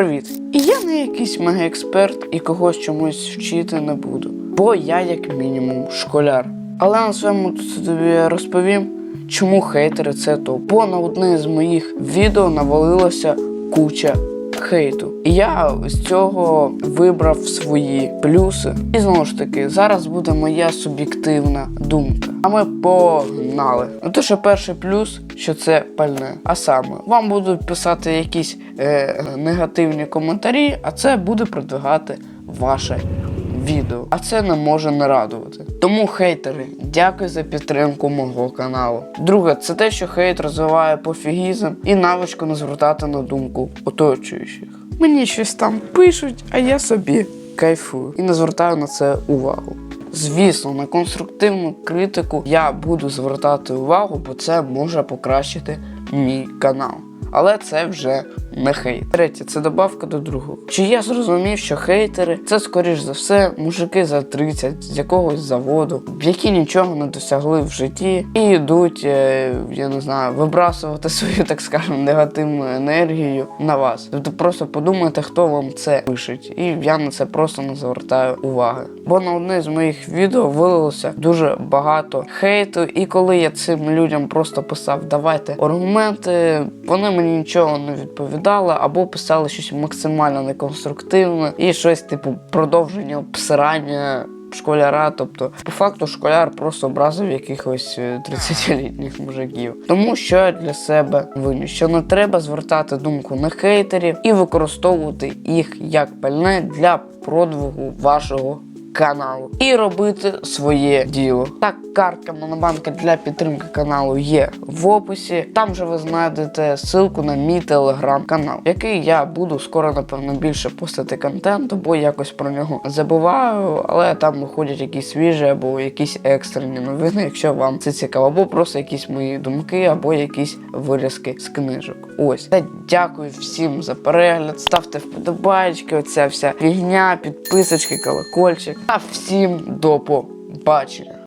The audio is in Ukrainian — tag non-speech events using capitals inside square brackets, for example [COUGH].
Привіт! І я не якийсь мегаексперт і когось чомусь вчити не буду. Бо я, як мінімум, школяр. Але на своєму тобі розповім, чому хейтери це то. Бо на одне з моїх відео навалилося куча хейту. І я з цього вибрав свої плюси. І знову ж таки, зараз буде моя суб'єктивна думка. А ми погнали. Ну то, що перший плюс, що це пальне. А саме, вам будуть писати якісь е, негативні коментарі, а це буде продвигати ваше відео. А це не може не радувати. Тому хейтери, дякую за підтримку мого каналу. Друге, це те, що хейт розвиває пофігізм і навичку не звертати на думку оточуючих. Мені щось там пишуть, а я собі кайфую і не звертаю на це увагу. Звісно, на конструктивну критику я буду звертати увагу, бо це може покращити мій канал. Але це вже не хейт. Третє, це добавка до другого. Чи я зрозумів, що хейтери це скоріш за все мужики за 30 з якогось заводу, які нічого не досягли в житті і йдуть, е, я не знаю, вибрасувати [LAUGHS] свою, так скажемо, негативну енергію на вас. Тобто просто подумайте, хто вам це пише. І я на це просто не звертаю уваги. Бо на одне з моїх відео вилилося дуже багато хейту, і коли я цим людям просто писав, давайте аргументи, вони мені нічого не відповідали, або писали щось максимально неконструктивне і щось типу продовження обсирання. Школяра, тобто, по факту, школяр просто образив якихось е, 30-літніх мужиків. Тому що я для себе виніс, що не треба звертати думку на хейтерів і використовувати їх як пальне для продвигу вашого каналу і робити своє діло. Так, картка Монобанка для підтримки каналу є в описі. Там же ви знайдете ссылку на мій телеграм-канал, який я буду скоро, напевно, більше постати контенту, бо якось про нього забуваю, але там виходять якісь свіжі або якісь екстрені новини, якщо вам це цікаво, або просто якісь мої думки, або якісь вирізки з книжок. Ось та дякую всім за перегляд. Ставте вподобайки, оця вся фігня, підписочки, колокольчик. А всім до побачення.